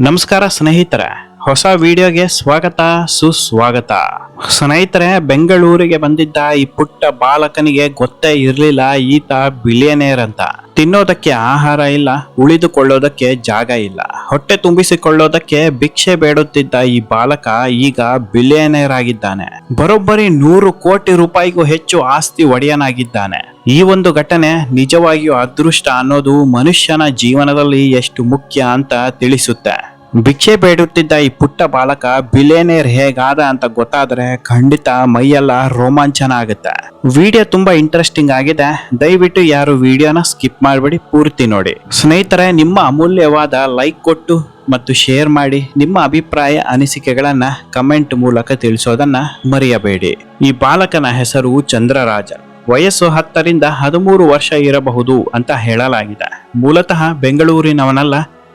ನಮಸ್ಕಾರ ಸ್ನೇಹಿತರೆ. ಹೊಸ ವಿಡಿಯೋಗೆ ಸ್ವಾಗತ, ಸುಸ್ವಾಗತ. ಸ್ನೇಹಿತರೆ, ಬೆಂಗಳೂರಿಗೆ ಬಂದಿದ್ದ ಈ ಪುಟ್ಟ ಬಾಲಕನಿಗೆ ಗೊತ್ತೇ ಇರಲಿಲ್ಲ, ಈತ ಬಿಲಿಯನೇರ್ ಅಂತ. ತಿನ್ನೋದಕ್ಕೆ ಆಹಾರ ಇಲ್ಲ, ಉಳಿದುಕೊಳ್ಳೋದಕ್ಕೆ ಜಾಗ ಇಲ್ಲ. ಹೊಟ್ಟೆ ತುಂಬಿಸಿಕೊಳ್ಳೋದಕ್ಕೆ ಭಿಕ್ಷೆ ಬೇಡುತ್ತಿದ್ದ ಈ ಬಾಲಕ ಈಗ ಬಿಲಿಯನೇರ್ ಆಗಿದ್ದಾನೆ. ಬರೋಬ್ಬರಿ ನೂರು ಕೋಟಿ ರೂಪಾಯಿಗೂ ಹೆಚ್ಚು ಆಸ್ತಿ ಒಡೆಯನಾಗಿದ್ದಾನೆ. ಈ ಒಂದು ಘಟನೆ ನಿಜವಾಗಿಯೂ ಅದೃಷ್ಟ ಅನ್ನೋದು ಮನುಷ್ಯನ ಜೀವನದಲ್ಲಿ ಎಷ್ಟು ಮುಖ್ಯ ಅಂತ ತಿಳಿಸುತ್ತೆ. ಭಿಕ್ಷೆ ಬೇಡುತ್ತಿದ್ದ ಈ ಪುಟ್ಟ ಬಾಲಕ ಬಿಲೇನೇರ್ ಹೇಗಾದ ಅಂತ ಗೊತ್ತಾದ್ರೆ ಖಂಡಿತ ಮೈಯೆಲ್ಲ ರೋಮಾಂಚನ ಆಗುತ್ತೆ. ವಿಡಿಯೋ ತುಂಬಾ ಇಂಟ್ರೆಸ್ಟಿಂಗ್ ಆಗಿದೆ. ದಯವಿಟ್ಟು ಯಾರು ವಿಡಿಯೋನ ಸ್ಕಿಪ್ ಮಾಡಬೇಡಿ, ಪೂರ್ತಿ ನೋಡಿ. ಸ್ನೇಹಿತರೆ, ನಿಮ್ಮ ಅಮೂಲ್ಯವಾದ ಲೈಕ್ ಕೊಟ್ಟು ಮತ್ತು ಶೇರ್ ಮಾಡಿ ನಿಮ್ಮ ಅಭಿಪ್ರಾಯ, ಅನಿಸಿಕೆಗಳನ್ನ ಕಮೆಂಟ್ ಮೂಲಕ ತಿಳಿಸೋದನ್ನ ಮರೆಯಬೇಡಿ. ಈ ಬಾಲಕನ ಹೆಸರು ಚಂದ್ರರಾಜ ವಯಸ್ಸು ಹತ್ತರಿಂದ ಹದಿಮೂರು ವರ್ಷ ಇರಬಹುದು ಅಂತ ಹೇಳಲಾಗಿದೆ. ಮೂಲತಃ ಬೆಂಗಳೂರಿನವನಲ್ಲ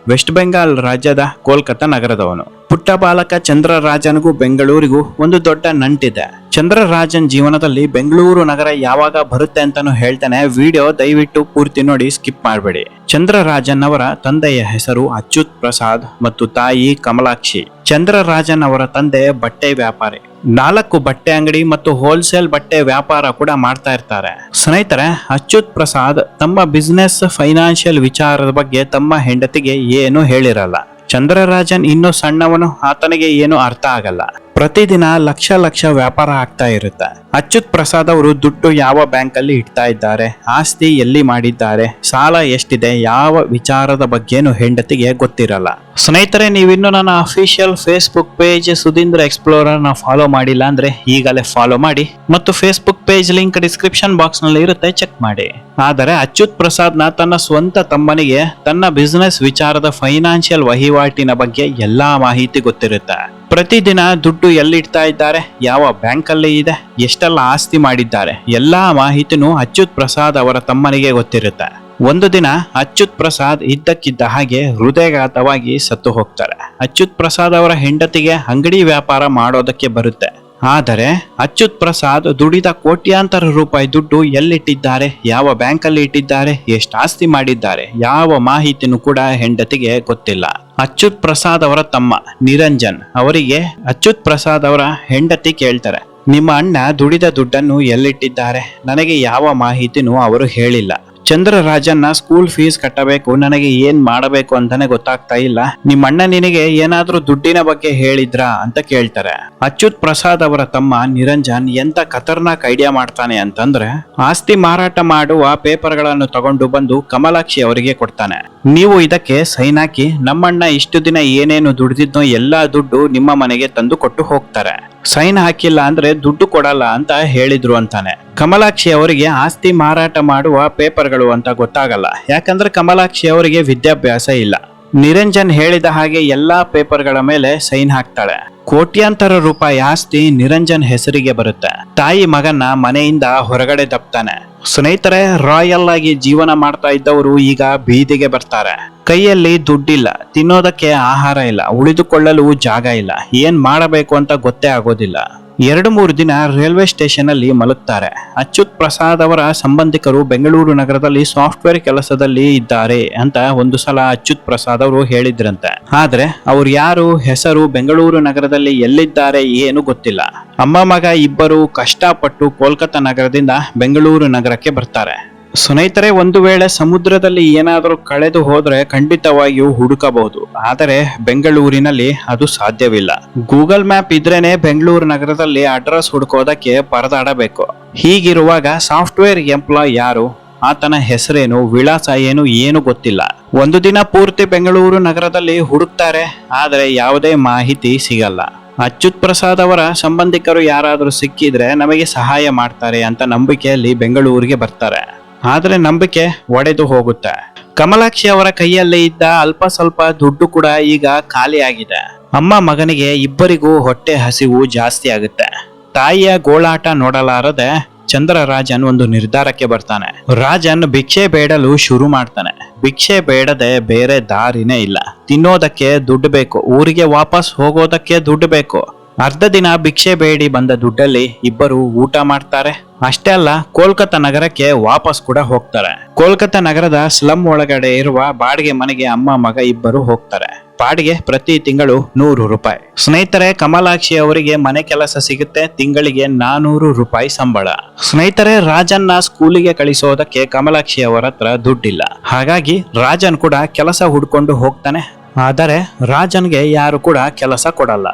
ವೆಸ್ಟ್ ಬೆಂಗಾಲ್ ರಾಜ್ಯದ ಕೋಲ್ಕತ್ತಾ ನಗರದವನು. ಪುಟ್ಟ ಬಾಲಕ ಚಂದ್ರರಾಜನಿಗೂ ಬೆಂಗಳೂರಿಗೂ ಒಂದು ದೊಡ್ಡ ನಂಟಿದೆ. ಚಂದ್ರರಾಜನ್ ಜೀವನದಲ್ಲಿ ಬೆಂಗಳೂರು ನಗರ ಯಾವಾಗ ಬರುತ್ತೆ ಅಂತಾನು ಹೇಳ್ತಾನೆ. ವಿಡಿಯೋ ದಯವಿಟ್ಟು ಪೂರ್ತಿ ನೋಡಿ, ಸ್ಕಿಪ್ ಮಾಡಬೇಡಿ. ಚಂದ್ರರಾಜನ್ ಅವರ ತಂದೆಯ ಹೆಸರು ಅಚ್ಯುತ್ ಪ್ರಸಾದ್ ಮತ್ತು ತಾಯಿ ಕಮಲಾಕ್ಷಿ. ಚಂದ್ರರಾಜನ್ ಅವರ ತಂದೆ ಬಟ್ಟೆ ವ್ಯಾಪಾರಿ. ನಾಲ್ಕು ಬಟ್ಟೆ ಅಂಗಡಿ ಮತ್ತು ಹೋಲ್ಸೇಲ್ ಬಟ್ಟೆ ವ್ಯಾಪಾರ ಕೂಡ ಮಾಡ್ತಾ ಇರ್ತಾರೆ. ಸ್ನೇಹಿತರೆ, ಅಚ್ಯುತ್ ಪ್ರಸಾದ್ ತಮ್ಮ ಬಿಸ್ನೆಸ್ ಫೈನಾನ್ಷಿಯಲ್ ವಿಚಾರದ ಬಗ್ಗೆ ತಮ್ಮ ಹೆಂಡತಿಗೆ ಏನು ಹೇಳಿರಲ್ಲ. ಚಂದ್ರರಾಜನ್ ಇನ್ನೂ ಸಣ್ಣವನು, ಆತನಿಗೆ ಏನು ಅರ್ಥ ಆಗಲ್ಲ. ಪ್ರತಿದಿನ ಲಕ್ಷ ಲಕ್ಷ ವ್ಯಾಪಾರ ಆಗ್ತಾ ಇರುತ್ತೆ. ಅಚ್ಯುತ್ ಪ್ರಸಾದ್ ಅವರು ದುಡ್ಡು ಯಾವ ಬ್ಯಾಂಕಲ್ಲಿ ಇಡ್ತಾ ಇದ್ದಾರೆ, ಆಸ್ತಿ ಎಲ್ಲಿ ಮಾಡಿದ್ದಾರೆ, ಸಾಲ ಎಷ್ಟಿದೆ, ಯಾವ ವಿಚಾರದ ಬಗ್ಗೆನೂ ಹೆಂಡತಿಗೆ ಗೊತ್ತಿರಲ್ಲ. ಸ್ನೇಹಿತರೆ, ನೀವಿನ್ನು ನನ್ನ ಅಫಿಷಿಯಲ್ ಫೇಸ್ಬುಕ್ ಪೇಜ್ ಸುಧೀಂದ್ರ ಎಕ್ಸ್ಪ್ಲೋರರ್ನ ಫಾಲೋ ಮಾಡಿಲ್ಲ ಅಂದ್ರೆ ಈಗಲೇ ಫಾಲೋ ಮಾಡಿ ಮತ್ತು ಫೇಸ್ಬುಕ್ ಪೇಜ್ ಲಿಂಕ್ ಡಿಸ್ಕ್ರಿಪ್ಷನ್ ಬಾಕ್ಸ್ನಲ್ಲಿ ಇರುತ್ತೆ, ಚೆಕ್ ಮಾಡಿ. ಆದರೆ ಅಚ್ಯುತ್ ಪ್ರಸಾದ್ನ ತನ್ನ ಸ್ವಂತ ತಮ್ಮನಿಗೆ ತನ್ನ ಬಿಸ್ನೆಸ್ ವಿಚಾರದ ಫೈನಾನ್ಷಿಯಲ್ ವಹಿವಾಟಿನ ಬಗ್ಗೆ ಎಲ್ಲಾ ಮಾಹಿತಿ ಗೊತ್ತಿರುತ್ತೆ. ಪ್ರತಿದಿನ ದುಡ್ಡು ಎಲ್ಲಿಡ್ತಾ ಇದ್ದಾರೆ? ಯಾವ ಬ್ಯಾಂಕಲ್ಲಿ ಇದೆ? ಎಷ್ಟೆಲ್ಲ ಆಸ್ತಿ ಮಾಡಿದ್ದಾರೆ? ಎಲ್ಲಾ ಮಾಹಿತಿನೂ ಅಚ್ಯುತ್ ಪ್ರಸಾದ್ ಅವರ ತಮ್ಮನಿಗೆ ಗೊತ್ತಿರುತ್ತೆ. ಒಂದು ದಿನ ಅಚ್ಯುತ್ ಪ್ರಸಾದ್ ಇದ್ದಕ್ಕಿದ್ದ ಹಾಗೆ ಹೃದಯಘಾತವಾಗಿ ಸತ್ತು ಹೋಗ್ತಾರೆ. ಅಚ್ಯುತ್ ಪ್ರಸಾದ್ ಅವರ ಹೆಂಡತಿಗೆ ಅಂಗಡಿ ವ್ಯಾಪಾರ ಮಾಡೋದಕ್ಕೆ ಬರುತ್ತೆ. ಆದರೆ ಅಚ್ಯುತ್ ಪ್ರಸಾದ್ ದುಡಿದ ಕೋಟ್ಯಾಂತರ ರೂಪಾಯಿ ದುಡ್ಡು ಎಲ್ಲಿಟ್ಟಿದ್ದಾರೆ? ಯಾವ ಬ್ಯಾಂಕಲ್ಲಿ ಇಟ್ಟಿದ್ದಾರೆ? ಎಷ್ಟು ಆಸ್ತಿ ಮಾಡಿದ್ದಾರೆ? ಯಾವ ಮಾಹಿತಿನೂ ಕೂಡ ಹೆಂಡತಿಗೆ ಗೊತ್ತಿಲ್ಲ. ಅಚ್ಯುತ್ ಪ್ರಸಾದ್ ಅವರ ತಮ್ಮ, ನಿರಂಜನ್, ಅವರಿಗೆ ಅಚ್ಯುತ್ ಪ್ರಸಾದ್ ಅವರ ಹೆಂಡತಿ ಕೇಳ್ತಾರೆ. ನಿಮ್ಮ ಅಣ್ಣ ದುಡಿದ ದುಡ್ಡನ್ನು ಎಲ್ಲಿಟ್ಟಿದ್ದಾರೆ? ನನಗೆ ಯಾವ ಮಾಹಿತಿನೂ ಅವರು ಹೇಳಿಲ್ಲ. ಚಂದ್ರರಾಜನ್ನ ಸ್ಕೂಲ್ ಫೀಸ್ ಕಟ್ಟಬೇಕು, ನನಗೆ ಏನ್ ಮಾಡಬೇಕು ಅಂತಾನೆ ಗೊತ್ತಾಗ್ತಾ ಇಲ್ಲ. ನಿಮ್ಮ ಅಣ್ಣ ನಿನಗೆ ಏನಾದ್ರೂ ದುಡ್ಡಿನ ಬಗ್ಗೆ ಹೇಳಿದ್ರಾ ಅಂತ ಕೇಳ್ತಾರೆ. ಅಚ್ಯುತ್ ಪ್ರಸಾದ್ ಅವರ ತಮ್ಮ ನಿರಂಜನ್ ಎಂತ ಖತರ್ನಾಕ್ ಐಡಿಯಾ ಮಾಡ್ತಾನೆ ಅಂತಂದ್ರೆ, ಆಸ್ತಿ ಮಾರಾಟ ಮಾಡುವ ಪೇಪರ್ಗಳನ್ನು ತಗೊಂಡು ಬಂದು ಕಮಲಾಕ್ಷಿ ಅವರಿಗೆ ಕೊಡ್ತಾನೆ. ನೀವು ಇದಕ್ಕೆ ಸೈನ್ ಹಾಕಿ, ನಮ್ಮಣ್ಣ ಇಷ್ಟು ದಿನ ಏನೇನು ದುಡಿದಿದ್ನೋ ಎಲ್ಲಾ ದುಡ್ಡು ನಿಮ್ಮ ಮನೆಗೆ ತಂದು ಕೊಟ್ಟು ಹೋಗ್ತಾರೆ. ಸೈನ್ ಹಾಕಿಲ್ಲ ಅಂದ್ರೆ ದುಡ್ಡು ಕೊಡಲ್ಲ ಅಂತ ಹೇಳಿದ್ರು ಅಂತಾನೆ. ಕಮಲಾಕ್ಷಿ ಅವರಿಗೆ ಆಸ್ತಿ ಮಾರಾಟ ಮಾಡುವ ಪೇಪರ್ಗಳು ಅಂತ ಗೊತ್ತಾಗಲ್ಲ. ಯಾಕಂದ್ರೆ ಕಮಲಾಕ್ಷಿ ಅವರಿಗೆ ವಿದ್ಯಾಭ್ಯಾಸ ಇಲ್ಲ. ನಿರಂಜನ್ ಹೇಳಿದ ಹಾಗೆ ಎಲ್ಲಾ ಪೇಪರ್ಗಳ ಮೇಲೆ ಸೈನ್ ಹಾಕ್ತಾಳೆ. ಕೋಟ್ಯಾಂತರ ರೂಪಾಯಿ ಆಸ್ತಿ ನಿರಂಜನ್ ಹೆಸರಿಗೆ ಬರುತ್ತೆ. ತಾಯಿ ಮಗನ ಮನೆಯಿಂದ ಹೊರಗಡೆ ದಬ್ತಾನೆ ಸ್ನೇಹಿತರೆ, ರಾಯಲ್ ಆಗಿ ಜೀವನ ಮಾಡ್ತಾ ಇದ್ದವರು ಈಗ ಬೀದಿಗೆ ಬರ್ತಾರೆ. ಕೈಯಲ್ಲಿ ದುಡ್ಡಿಲ್ಲ, ತಿನ್ನೋದಕ್ಕೆ ಆಹಾರ ಇಲ್ಲ, ಉಳಿದುಕೊಳ್ಳಲು ಜಾಗ ಇಲ್ಲ, ಏನ್ ಮಾಡಬೇಕು ಅಂತ ಗೊತ್ತೇ ಆಗೋದಿಲ್ಲ. ಎರಡು ಮೂರು ದಿನ ರೈಲ್ವೆ ಸ್ಟೇಷನ್ ಅಲ್ಲಿ ಮಲಗ್ತಾರೆ. ಅಚ್ಯುತ್ ಪ್ರಸಾದ್ ಅವರ ಸಂಬಂಧಿಕರು ಬೆಂಗಳೂರು ನಗರದಲ್ಲಿ ಸಾಫ್ಟ್ವೇರ್ ಕೆಲಸದಲ್ಲಿ ಇದ್ದಾರೆ ಅಂತ ಒಂದು ಸಲ ಅಚ್ಯುತ್ ಪ್ರಸಾದ್ ಅವರು ಹೇಳಿದ್ರಂತೆ. ಆದ್ರೆ ಅವ್ರು ಯಾರು, ಹೆಸರು, ಬೆಂಗಳೂರು ನಗರದಲ್ಲಿ ಎಲ್ಲಿದ್ದಾರೆ ಏನು ಗೊತ್ತಿಲ್ಲ. ಅಮ್ಮ ಮಗ ಇಬ್ಬರು ಕಷ್ಟಪಟ್ಟು ಕೋಲ್ಕತ್ತಾ ನಗರದಿಂದ ಬೆಂಗಳೂರು ನಗರಕ್ಕೆ ಬರ್ತಾರೆ. ಸ್ನೇಹಿತರೆ, ಒಂದು ವೇಳೆ ಸಮುದ್ರದಲ್ಲಿ ಏನಾದರೂ ಕಳೆದು ಹೋದ್ರೆ ಖಂಡಿತವಾಗಿಯೂ ಹುಡುಕಬಹುದು. ಆದರೆ ಬೆಂಗಳೂರಿನಲ್ಲಿ ಅದು ಸಾಧ್ಯವಿಲ್ಲ. ಗೂಗಲ್ ಮ್ಯಾಪ್ ಇದ್ರೇನೆ ಬೆಂಗಳೂರು ನಗರದಲ್ಲಿ ಅಡ್ರೆಸ್ ಹುಡುಕೋದಕ್ಕೆ ಪರದಾಡಬೇಕು. ಹೀಗಿರುವಾಗ ಸಾಫ್ಟ್ವೇರ್ ಎಂಪ್ಲಾಯ್ ಯಾರು? ಆತನ ಹೆಸರೇನು, ವಿಳಾಸ ಏನು ಏನು ಗೊತ್ತಿಲ್ಲ. ಒಂದು ದಿನ ಪೂರ್ತಿ ಬೆಂಗಳೂರು ನಗರದಲ್ಲಿ ಹುಡುಕ್ತಾರೆ, ಆದರೆ ಯಾವುದೇ ಮಾಹಿತಿ ಸಿಗಲ್ಲ. ಅಚ್ಯುತ್ ಪ್ರಸಾದ್ ಅವರ ಸಂಬಂಧಿಕರು ಯಾರಾದರೂ ಸಿಕ್ಕಿದ್ರೆ ನಮಗೆ ಸಹಾಯ ಮಾಡ್ತಾರೆ ಅಂತ ನಂಬಿಕೆಯಲ್ಲಿ ಬೆಂಗಳೂರಿಗೆ ಬರ್ತಾರೆ. ಆದ್ರೆ ನಂಬಿಕೆ ಒಡೆದು ಹೋಗುತ್ತೆ. ಕಮಲಾಕ್ಷಿ ಅವರ ಕೈಯಲ್ಲಿ ಇದ್ದ ಅಲ್ಪ ಸ್ವಲ್ಪ ದುಡ್ಡು ಕೂಡ ಈಗ ಖಾಲಿಯಾಗಿದೆ ಅಮ್ಮ ಮಗನಿಗೆ ಇಬ್ಬರಿಗೂ ಹೊಟ್ಟೆ ಹಸಿವು ಜಾಸ್ತಿ ಆಗುತ್ತೆ. ತಾಯಿಯ ಗೋಳಾಟ ನೋಡಲಾರದೆ ಚಂದ್ರರಾಜನ್ ಒಂದು ನಿರ್ಧಾರಕ್ಕೆ ಬರ್ತಾನೆ. ರಾಜನ್ ಭಿಕ್ಷೆ ಬೇಡಲು ಶುರು ಮಾಡ್ತಾನೆ. ಭಿಕ್ಷೆ ಬೇಡದೆ ಬೇರೆ ದಾರಿನೇ ಇಲ್ಲ. ತಿನ್ನೋದಕ್ಕೆ ದುಡ್ಡು ಬೇಕು. ಊರಿಗೆ ವಾಪಸ್ ಹೋಗೋದಕ್ಕೆ ದುಡ್ಡು ಬೇಕು. ಅರ್ಧ ದಿನ ಭಿಕ್ಷೆ ಬೇಡಿ ಬಂದ ದುಡ್ಡಲ್ಲಿ ಇಬ್ಬರು ಊಟ ಮಾಡ್ತಾರೆ. ಅಷ್ಟೇ ಅಲ್ಲ ಕೋಲ್ಕತ್ತಾ ನಗರಕ್ಕೆ ವಾಪಸ್ ಕೂಡ ಹೋಗ್ತಾರೆ. ಕೋಲ್ಕತ್ತಾ ನಗರದ ಸ್ಲಮ್ ಒಳಗಡೆ ಇರುವ ಬಾಡಿಗೆ ಮನೆಗೆ ಅಮ್ಮ, ಮಗ ಇಬ್ಬರು ಹೋಗ್ತಾರೆ. ಬಾಡಿಗೆ ಪ್ರತಿ ತಿಂಗಳು ನೂರು ರೂಪಾಯಿ. ಸ್ನೇಹಿತರೆ, ಕಮಲಾಕ್ಷಿ ಅವರಿಗೆ ಮನೆ ಕೆಲಸ ಸಿಗುತ್ತೆ, ತಿಂಗಳಿಗೆ ನಾನೂರು ರೂಪಾಯಿ ಸಂಬಳ. ಸ್ನೇಹಿತರೆ, ರಾಜನ್ನ ಸ್ಕೂಲಿಗೆ ಕಳಿಸೋದಕ್ಕೆ ಕಮಲಾಕ್ಷಿ ಅವರ ಹತ್ರ ದುಡ್ಡಿಲ್ಲ. ಹಾಗಾಗಿ ರಾಜನ್ ಕೂಡ ಕೆಲಸ ಹುಡ್ಕೊಂಡು ಹೋಗ್ತಾನೆ. ಆದರೆ, ರಾಜನ್ಗೆ ಯಾರು ಕೂಡ ಕೆಲಸ ಕೊಡಲ್ಲ.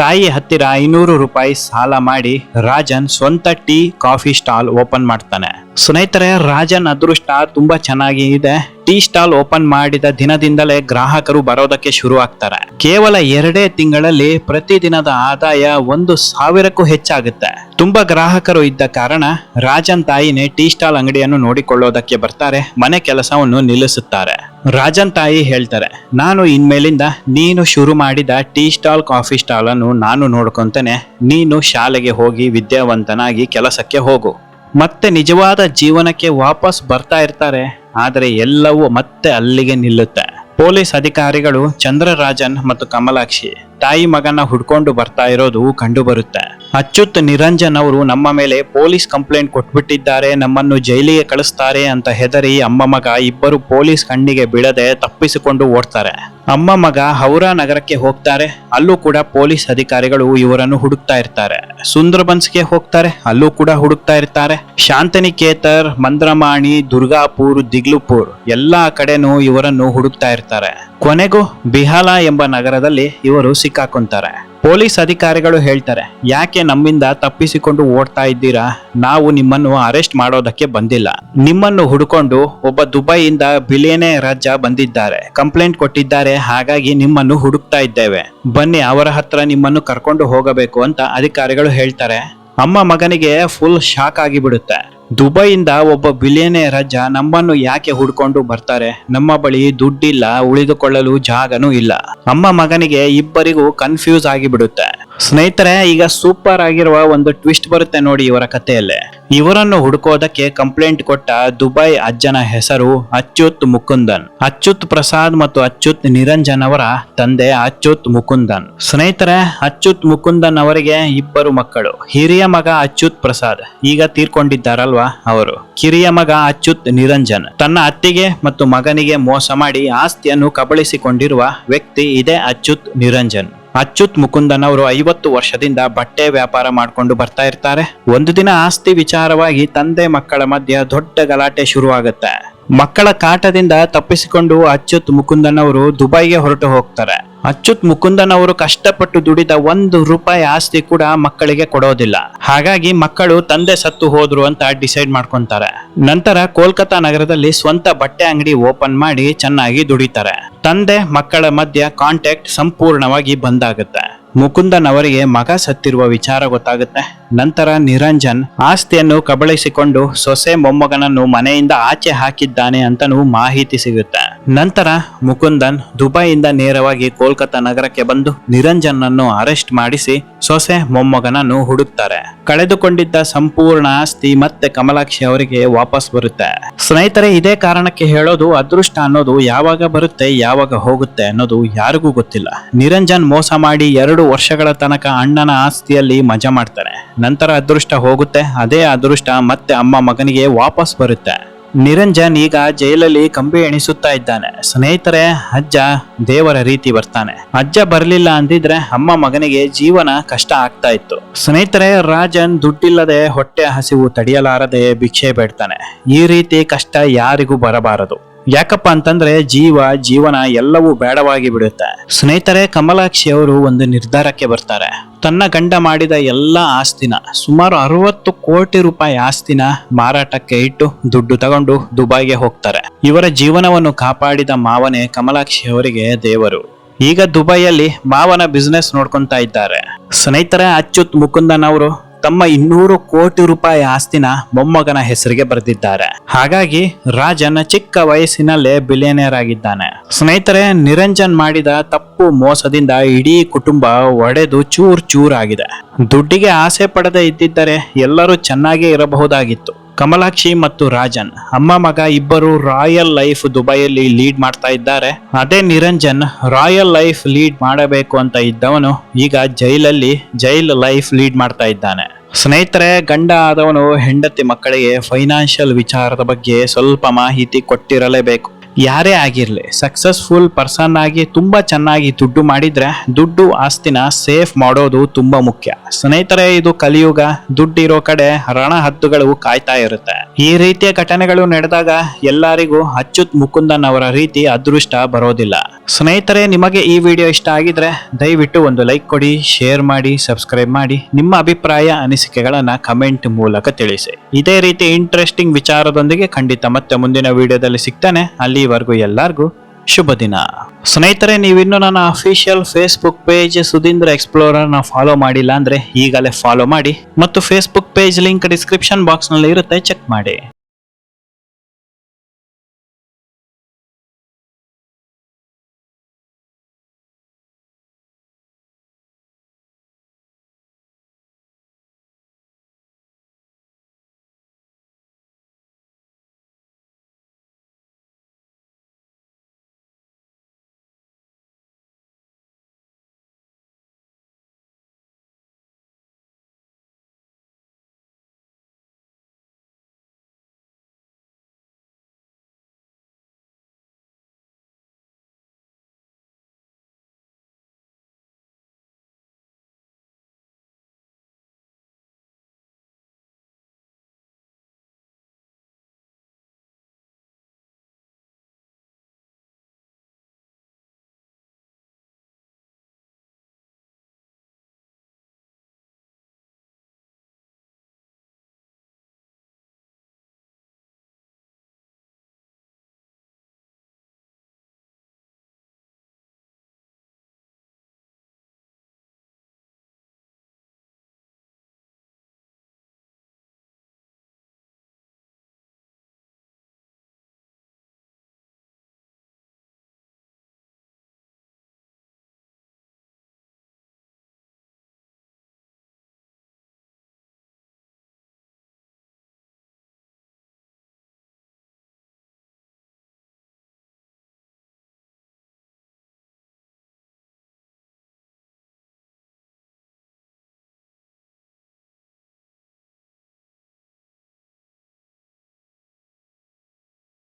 ತಾಯಿ ಹತ್ತಿರ ಐನೂರು ರೂಪಾಯಿ ಸಾಲ ಮಾಡಿ ರಾಜನ್ ಸ್ವಂತ ಟೀ ಕಾಫಿ ಸ್ಟಾಲ್ ಓಪನ್ ಮಾಡ್ತಾನೆ. ಸ್ನೇಹಿತರೆ, ರಾಜನ್ ಅದೃಷ್ಟ ತುಂಬಾ ಚೆನ್ನಾಗಿ ಇದೆ ಟೀ ಸ್ಟಾಲ್ ಓಪನ್ ಮಾಡಿದ ದಿನದಿಂದಲೇ ಗ್ರಾಹಕರು ಬರೋದಕ್ಕೆ ಶುರು ಆಗ್ತಾರೆ ಕೇವಲ ಎರಡೇ ತಿಂಗಳಲ್ಲಿ ಪ್ರತಿದಿನದ ಆದಾಯ ಒಂದು ಸಾವಿರಕ್ಕೂ ಹೆಚ್ಚಾಗುತ್ತೆ. ತುಂಬಾ ಗ್ರಾಹಕರು ಇದ್ದ ಕಾರಣ ರಾಜನ್ ತಾಯಿನೇ ಟೀ ಸ್ಟಾಲ್ ಅಂಗಡಿಯನ್ನು ನೋಡಿಕೊಳ್ಳೋದಕ್ಕೆ ಬರ್ತಾರೆ, ಮನೆ ಕೆಲಸವನ್ನು ನಿಲ್ಲಿಸುತ್ತಾರೆ. ರಾಜನ್ ತಾಯಿ ಹೇಳ್ತಾರೆ, ನಾನು ಇನ್ಮೇಲಿಂದ ನೀನು ಶುರು ಮಾಡಿದ ಟೀ ಸ್ಟಾಲ್, ಕಾಫಿ ಸ್ಟಾಲ್ ಅನ್ನು ನಾನು ನೋಡ್ಕೊಂತೇನೆ. ನೀನು ಶಾಲೆಗೆ ಹೋಗಿ ವಿದ್ಯಾವಂತನಾಗಿ ಕೆಲಸಕ್ಕೆ ಹೋಗು. ಮತ್ತೆ ನಿಜವಾದ ಜೀವನಕ್ಕೆ ವಾಪಸ್ ಬರ್ತಾ ಇರ್ತಾರೆ, ಆದರೆ ಎಲ್ಲವೂ ಮತ್ತೆ ಅಲ್ಲಿಗೆ ನಿಲ್ಲುತ್ತೆ. ಪೊಲೀಸ್ ಅಧಿಕಾರಿಗಳು ಚಂದ್ರರಾಜನ್ ಮತ್ತು ಕಮಲಾಕ್ಷಿ ತಾಯಿ ಮಗನ ಹುಡ್ಕೊಂಡು ಬರ್ತಾ ಇರೋದು ಕಂಡು ಬರುತ್ತೆ ಅಚ್ಯುತ್ ನಿರಂಜನ್ ಅವರು ನಮ್ಮ ಮೇಲೆ ಪೊಲೀಸ್ ಕಂಪ್ಲೇಂಟ್ ಕೊಟ್ಬಿಟ್ಟಿದ್ದಾರೆ, ನಮ್ಮನ್ನು ಜೈಲಿಗೆ ಕಳಿಸ್ತಾರೆ ಅಂತ ಹೆದರಿ ಅಮ್ಮ ಮಗ ಇಬ್ಬರು ಪೊಲೀಸ್ ಕಣ್ಣಿಗೆ ಬೀಳದೆ ತಪ್ಪಿಸಿಕೊಂಡು ಓಡ್ತಾರೆ. ಅಮ್ಮ ಮಗ ಹೌರಾ ನಗರಕ್ಕೆ ಹೋಗ್ತಾರೆ, ಅಲ್ಲೂ ಕೂಡ ಪೊಲೀಸ್ ಅಧಿಕಾರಿಗಳು ಇವರನ್ನು ಹುಡುಕ್ತಾ ಇರ್ತಾರೆ. ಸುಂದರಬನ್ಸ್ಗೆ ಹೋಗ್ತಾರೆ, ಅಲ್ಲೂ ಕೂಡ ಹುಡುಕ್ತಾ ಇರ್ತಾರೆ. ಶಾಂತನಿಕೇತರ್ ಮಂದ್ರಮಾಣಿ, ದುರ್ಗಾಪುರ್, ದಿಗ್ಲುಪುರ್ ಎಲ್ಲಾ ಕಡೆನೂ ಇವರನ್ನು ಹುಡುಕ್ತಾ ಇರ್ತಾರೆ. ಕೊನೆಗೂ ಬಿಹಾಲ ಎಂಬ ನಗರದಲ್ಲಿ ಇವರು ಸಿಕ್ಕಾಕೊಂತಾರೆ. ಪೊಲೀಸ್ ಅಧಿಕಾರಿಗಳು ಹೇಳ್ತಾರೆ, ಯಾಕೆ ನಮ್ಮಿಂದ ತಪ್ಪಿಸಿಕೊಂಡು ಓಡ್ತಾ ಇದ್ದೀರಾ? ನಾವು ನಿಮ್ಮನ್ನು ಅರೆಸ್ಟ್ ಮಾಡೋದಕ್ಕೆ ಬಂದಿಲ್ಲ. ನಿಮ್ಮನ್ನು ಹುಡುಕೊಂಡು ಒಬ್ಬ ದುಬೈಯಿಂದ ಬಿಲಿಯನೇ ರಾಜ್ಯ ಬಂದಿದ್ದಾರೆ. ಕಂಪ್ಲೇಂಟ್ ಕೊಟ್ಟಿದ್ದಾರೆ, ಹಾಗಾಗಿ ನಿಮ್ಮನ್ನು ಹುಡುಕ್ತಾ ಇದ್ದೇವೆ. ಬನ್ನಿ, ಅವರ ಹತ್ರ ನಿಮ್ಮನ್ನು ಕರ್ಕೊಂಡು ಹೋಗಬೇಕು, ಅಂತ ಅಧಿಕಾರಿಗಳು ಹೇಳ್ತಾರೆ. ಅಮ್ಮ ಮಗನಿಗೆ ಫುಲ್ ಶಾಕ್ ಆಗಿಬಿಡುತ್ತೆ. ದುಬೈಯಿಂದ ಒಬ್ಬ ಬಿಲಿಯನೇ ರಜ ನಮ್ಮನ್ನು ಯಾಕೆ ಹುಡ್ಕೊಂಡು ಬರ್ತಾರೆ? ನಮ್ಮ ಬಳಿ ದುಡ್ಡಿಲ್ಲ, ಉಳಿದುಕೊಳ್ಳಲು ಜಾಗನೂ ಇಲ್ಲ. ಅಮ್ಮ ಮಗನಿಗೆ ಇಬ್ಬರಿಗೂ ಕನ್ಫ್ಯೂಸ್ ಆಗಿಬಿಡುತ್ತೆ. ಸ್ನೇಹಿತರೆ, ಈಗ ಸೂಪರ್ ಆಗಿರುವ ಒಂದು ಟ್ವಿಸ್ಟ್ ಬರುತ್ತೆ ನೋಡಿ ಇವರ ಕಥೆಯಲ್ಲಿ. ಇವರನ್ನು ಹುಡುಕೋದಕ್ಕೆ ಕಂಪ್ಲೇಂಟ್ ಕೊಟ್ಟ ದುಬೈ ಅಜ್ಜನ ಹೆಸರು ಅಚ್ಯುತ್ ಮುಕುಂದನ್. ಅಚ್ಯುತ್ ಪ್ರಸಾದ್ ಮತ್ತು ಅಚ್ಯುತ್ ನಿರಂಜನ್ ಅವರ ತಂದೆ ಅಚ್ಯುತ್ ಮುಕುಂದನ್. ಸ್ನೇಹಿತರೆ, ಅಚ್ಯುತ್ ಮುಕುಂದನ್ ಅವರಿಗೆ ಇಬ್ಬರು ಮಕ್ಕಳು. ಹಿರಿಯ ಮಗ ಅಚ್ಯುತ್ ಪ್ರಸಾದ್, ಈಗ ತೀರ್ಕೊಂಡಿದ್ದಾರಲ್ವಾ ಅವರು? ಕಿರಿಯ ಮಗ ಅಚ್ಯುತ್ ನಿರಂಜನ್. ತನ್ನ ಅತ್ತಿಗೆ ಮತ್ತು ಮಗನಿಗೆ ಮೋಸ ಮಾಡಿ ಆಸ್ತಿಯನ್ನು ಕಬಳಿಸಿಕೊಂಡಿರುವ ವ್ಯಕ್ತಿ ಇದೇ ಅಚ್ಯುತ್ ನಿರಂಜನ್. ಅಚ್ಯುತ್ ಮುಕುಂದನ್ ಅವರು ಐವತ್ತು ವರ್ಷದಿಂದ ಬಟ್ಟೆ ವ್ಯಾಪಾರ ಮಾಡ್ಕೊಂಡು ಬರ್ತಾ ಇರ್ತಾರೆ. ಒಂದು ದಿನ ಆಸ್ತಿ ವಿಚಾರವಾಗಿ ತಂದೆ ಮಕ್ಕಳ ಮಧ್ಯೆ ದೊಡ್ಡ ಗಲಾಟೆ ಶುರುವಾಗುತ್ತೆ. ಮಕ್ಕಳ ಕಾಟದಿಂದ ತಪ್ಪಿಸಿಕೊಂಡು ಅಚ್ಯುತ್ ಮುಕುಂದನ್ ಅವರು ದುಬೈಗೆ ಹೊರಟು ಹೋಗ್ತಾರೆ. ಅಚ್ಯುತ್ ಮುಕುಂದನ್ ಅವರು ಕಷ್ಟಪಟ್ಟು ದುಡಿದ ಒಂದು ರೂಪಾಯಿ ಆಸ್ತಿ ಕೂಡ ಮಕ್ಕಳಿಗೆ ಕೊಡೋದಿಲ್ಲ. ಹಾಗಾಗಿ ಮಕ್ಕಳು ತಂದೆ ಸತ್ತು ಹೋದ್ರು ಅಂತ ಡಿಸೈಡ್ ಮಾಡ್ಕೊಂತಾರೆ. ನಂತರ ಕೋಲ್ಕತಾ ನಗರದಲ್ಲಿ ಸ್ವಂತ ಬಟ್ಟೆ ಅಂಗಡಿ ಓಪನ್ ಮಾಡಿ ಚೆನ್ನಾಗಿ ದುಡಿತಾರೆ. ತಂದೆ, ಮಕ್ಕಳ ಮಧ್ಯ ಕಾಂಟ್ಯಾಕ್ಟ್ ಸಂಪೂರ್ಣವಾಗಿ ಬಂದಾಗುತ್ತೆ ಮುಕುಂದನ್ ಅವರಿಗೆ ಮಗ ಸತ್ತಿರುವ ವಿಚಾರ ಗೊತ್ತಾಗುತ್ತೆ. ನಂತರ ನಿರಂಜನ್ ಆಸ್ತಿಯನ್ನು ಕಬಳಿಸಿಕೊಂಡು ಸೊಸೆ ಮೊಮ್ಮಗನನ್ನು ಮನೆಯಿಂದ ಆಚೆ ಹಾಕಿದ್ದಾನೆ ಅಂತನೂ ಮಾಹಿತಿ ಸಿಗುತ್ತೆ. ನಂತರ ಮುಕುಂದನ್ ದುಬೈಯಿಂದ ನೇರವಾಗಿ ಕೋಲ್ಕತ್ತಾ ನಗರಕ್ಕೆ ಬಂದು ನಿರಂಜನ್ ಅನ್ನು ಅರೆಸ್ಟ್ ಮಾಡಿಸಿ ಸೊಸೆ ಮೊಮ್ಮಗನನ್ನು ಹುಡುಕ್ತಾರೆ. ಕಳೆದುಕೊಂಡಿದ್ದ ಸಂಪೂರ್ಣ ಆಸ್ತಿ ಮತ್ತೆ ಕಮಲಾಕ್ಷಿ ಅವರಿಗೆ ವಾಪಸ್ ಬರುತ್ತೆ. ಸ್ನೇಹಿತರೆ, ಇದೇ ಕಾರಣಕ್ಕೆ ಹೇಳೋದು ಅದೃಷ್ಟ ಅನ್ನೋದು ಯಾವಾಗ ಬರುತ್ತೆ, ಯಾವಾಗ ಹೋಗುತ್ತೆ ಅನ್ನೋದು ಯಾರಿಗೂ ಗೊತ್ತಿಲ್ಲ. ನಿರಂಜನ್ ಮೋಸ ಮಾಡಿ ಎರಡು ವರ್ಷಗಳ ತನಕ ಅಣ್ಣನ ಆಸ್ತಿಯಲ್ಲಿ ಮಜಾ ಮಾಡ್ತಾರೆ. ನಂತರ ಅದೃಷ್ಟ ಹೋಗುತ್ತೆ, ಅದೇ ಅದೃಷ್ಟ ಮತ್ತೆ ಅಮ್ಮ ಮಗನಿಗೆ ವಾಪಸ್ ಬರುತ್ತೆ. ನಿರಂಜನ್ ಈಗ ಜೈಲಲ್ಲಿ ಕಂಬಿ ಎಣಿಸುತ್ತಾ ಇದ್ದಾನೆ. ಸ್ನೇಹಿತರೆ, ಅಜ್ಜ ದೇವರ ರೀತಿ ಬರ್ತಾನೆ. ಅಜ್ಜ ಬರಲಿಲ್ಲ ಅಂದಿದ್ರೆ ಅಮ್ಮ ಮಗನಿಗೆ ಜೀವನ ಕಷ್ಟ ಆಗ್ತಾ ಇತ್ತು. ಸ್ನೇಹಿತರೆ, ರಾಜನ್ ದುಡ್ಡಿಲ್ಲದೆ ಹೊಟ್ಟೆ ಹಸಿವು ತಡೆಯಲಾರದೆ ಭಿಕ್ಷೆ ಬೇಡ್ತಾನೆ. ಈ ರೀತಿ ಕಷ್ಟ ಯಾರಿಗೂ ಬರಬಾರದು. ಯಾಕಪ್ಪ ಅಂತಂದ್ರೆ ಜೀವ, ಜೀವನ ಎಲ್ಲವೂ ಬೇಡವಾಗಿ ಬಿಡುತ್ತೆ. ಸ್ನೇಹಿತರೆ, ಕಮಲಾಕ್ಷಿ ಅವರು ಒಂದು ನಿರ್ಧಾರಕ್ಕೆ ಬರ್ತಾರೆ. ತನ್ನ ಗಂಡ ಮಾಡಿದ ಎಲ್ಲ ಆಸ್ತಿನ, ಸುಮಾರು ಅರವತ್ತು ಕೋಟಿ ರೂಪಾಯಿ ಆಸ್ತಿನ ಮಾರಾಟಕ್ಕೆ ಇಟ್ಟು ದುಡ್ಡು ತಗೊಂಡು ದುಬೈಗೆ ಹೋಗ್ತಾರೆ. ಇವರ ಜೀವನವನ್ನು ಕಾಪಾಡಿದ ಮಾವನೇ ಕಮಲಾಕ್ಷಿ ಅವರಿಗೆ ದೇವರು. ಈಗ ದುಬೈಯಲ್ಲಿ ಮಾವನ ಬಿಸ್ನೆಸ್ ನೋಡ್ಕೊಂತಾ ಇದ್ದಾರೆ. ಸ್ನೇಹಿತರೆ ಅಚ್ಯುತ್ ಮುಕುಂದನ್ ಅವರು ತಮ್ಮ ಇನ್ನೂರು ಕೋಟಿ ರೂಪಾಯಿ ಆಸ್ತಿನ ಮೊಮ್ಮಗನ ಹೆಸರಿಗೆ ಬರೆದಿದ್ದಾರೆ. ಹಾಗಾಗಿ ರಾಜನ್ ಚಿಕ್ಕ ವಯಸ್ಸಿನಲ್ಲೇ ಬಿಲಿಯನೇರ್ ಆಗಿದ್ದಾನೆ. ಸ್ನೇಹಿತರೆ, ನಿರಂಜನ್ ಮಾಡಿದ ತಪ್ಪು ಮೋಸದಿಂದ ಇಡೀ ಕುಟುಂಬ ಒಡೆದು ಚೂರ್ ಚೂರ್ ಆಗಿದೆ ದುಡ್ಡಿಗೆ ಆಸೆ ಪಡದೆ ಇದ್ದಿದ್ದರೆ ಎಲ್ಲರೂ ಚೆನ್ನಾಗೇ ಇರಬಹುದಾಗಿತ್ತು. ಕಮಲಾಕ್ಷಿ ಮತ್ತು ರಾಜನ್ ಅಮ್ಮ ಮಗ ಇಬ್ಬರು ರಾಯಲ್ ಲೈಫ್ ದುಬೈಯಲ್ಲಿ ಲೀಡ್ ಮಾಡ್ತಾ ಇದ್ದಾರೆ. ಅದೇ ನಿರಂಜನ್ ರಾಯಲ್ ಲೈಫ್ ಲೀಡ್ ಮಾಡಬೇಕು ಅಂತ ಇದ್ದವನು ಈಗ ಜೈಲಲ್ಲಿ ಜೈಲ್ ಲೈಫ್ ಲೀಡ್ ಮಾಡ್ತಾ ಇದ್ದಾನೆ. ಸ್ನೇಹಿತರೆ, ಗಂಡ ಆದವನು ಹೆಂಡತಿ ಮಕ್ಕಳಿಗೆ ಫೈನಾನ್ಷಿಯಲ್ ವಿಚಾರದ ಬಗ್ಗೆ ಸ್ವಲ್ಪ ಮಾಹಿತಿ ಕೊಟ್ಟಿರಲೇಬೇಕು. ಯಾರೇ ಆಗಿರಲಿ ಸಕ್ಸಸ್ಫುಲ್ ಪರ್ಸನ್ ಆಗಿ ತುಂಬಾ ಚೆನ್ನಾಗಿ ದುಡ್ಡು ಮಾಡಿದ್ರೆ ದುಡ್ಡು ಆಸ್ತಿನ ಸೇಫ್ ಮಾಡೋದು ತುಂಬಾ ಮುಖ್ಯ. ಸ್ನೇಹಿತರೆ, ಇದು ಕಲಿಯುಗ. ದುಡ್ಡಿರೋ ಕಡೆ ರಣ ಹದ್ದುಗಳು ಕಾಯ್ತಾ ಇರುತ್ತೆ. ಈ ರೀತಿಯ ಘಟನೆಗಳು ನಡೆದಾಗ ಎಲ್ಲರಿಗೂ ಅಚ್ಯುತ್ ಮುಕುಂದನ್ ಅವರ ರೀತಿ ಅದೃಷ್ಟ ಬರೋದಿಲ್ಲ. ಸ್ನೇಹಿತರೆ, ನಿಮಗೆ ಈ ವಿಡಿಯೋ ಇಷ್ಟ ಆಗಿದ್ರೆ ದಯವಿಟ್ಟು ಒಂದು ಲೈಕ್ ಕೊಡಿ, ಶೇರ್ ಮಾಡಿ, ಸಬ್ಸ್ಕ್ರೈಬ್ ಮಾಡಿ. ನಿಮ್ಮ ಅಭಿಪ್ರಾಯ, ಅನಿಸಿಕೆಗಳನ್ನ ಕಮೆಂಟ್ ಮೂಲಕ ತಿಳಿಸಿ. ಇದೇ ರೀತಿ ಇಂಟ್ರೆಸ್ಟಿಂಗ್ ವಿಚಾರದೊಂದಿಗೆ ಖಂಡಿತ ಮತ್ತೆ ಮುಂದಿನ ವಿಡಿಯೋದಲ್ಲಿ ಸಿಗ್ತಾನೆ. ಅಲ್ಲಿವರೆಗೂ ಎಲ್ಲರಿಗೂ ಶುಭ ದಿನ. ಸ್ನೇಹಿತರೆ, ನೀವಿನ್ನು ನನ್ನ ಅಫಿಷಿಯಲ್ ಫೇಸ್ಬುಕ್ ಪೇಜ್ ಸುಧೀಂದ್ರ ಎಕ್ಸ್ಪ್ಲೋರರ್ನ ಫಾಲೋ ಮಾಡಿಲ್ಲ ಅಂದ್ರೆ ಈಗಲೇ ಫಾಲೋ ಮಾಡಿ ಮತ್ತು ಫೇಸ್ಬುಕ್ ಪೇಜ್ ಲಿಂಕ್ ಡಿಸ್ಕ್ರಿಪ್ಷನ್ ಬಾಕ್ಸ್ನಲ್ಲಿ ಇರುತ್ತೆ ಚೆಕ್ ಮಾಡಿ.